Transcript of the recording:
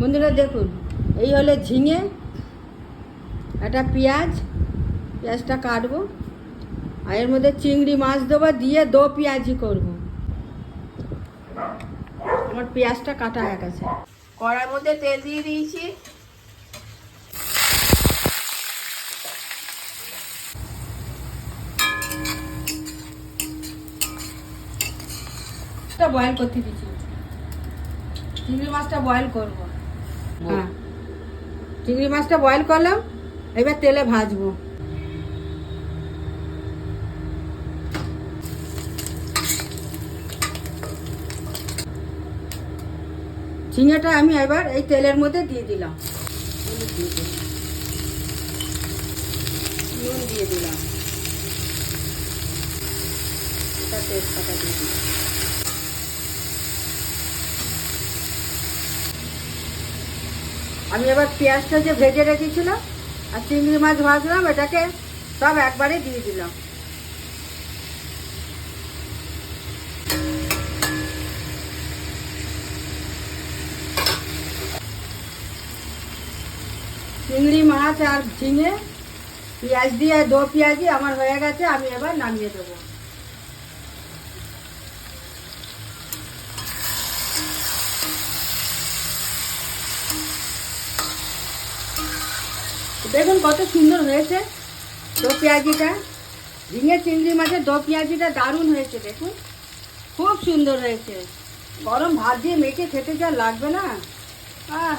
বন্ধুরা দেখুন, এই হলো ঝিঙে, একটা পেঁয়াজ, পেঁয়াজটা কাটবো, আর এর মধ্যে চিংড়ি মাছ দেবো, দিয়ে দো পেঁয়াজি করব। আমার পেঁয়াজটা কাটা হয়ে গেছে। কড়ার মধ্যে তেল দিয়ে দিয়েছি। বয়েল করতে দিচ্ছি। চিংড়ি মাছটা বয়েল করব। হ্যাঁ। চিংড়ি মাছটা বয়েল করলাম, এবার তেলে ভাজবো। ঝিঙেটা আমি এবার এই তেলের মধ্যে দিয়ে দিলাম। নুন দিয়ে দিলাম। এটা তেজপাতা দিয়ে দিলাম। আমি এবার পেঁয়াজটা যে ভেজে রেখেছিলাম আর চিংড়ি মাছ ভাজলাম, এটাকে সব একবারে দিয়ে দিলাম। চিংড়ি মাছ আর ঝিঙে, পেঁয়াজ দিয়ে, দো পেঁয়াজি আমার হয়ে গেছে, আমি এবার নামিয়ে দেবো। দেখুন কত সুন্দর হয়েছে দো পেঁয়াজিটা, ঝিঙে চিংড়ি মাছের দো পেঁয়াজিটা দারুণ হয়েছে, দেখুন। খুব সুন্দর হয়েছে। গরম ভাত দিয়ে মেখে খেতে যা লাগবে না? আহ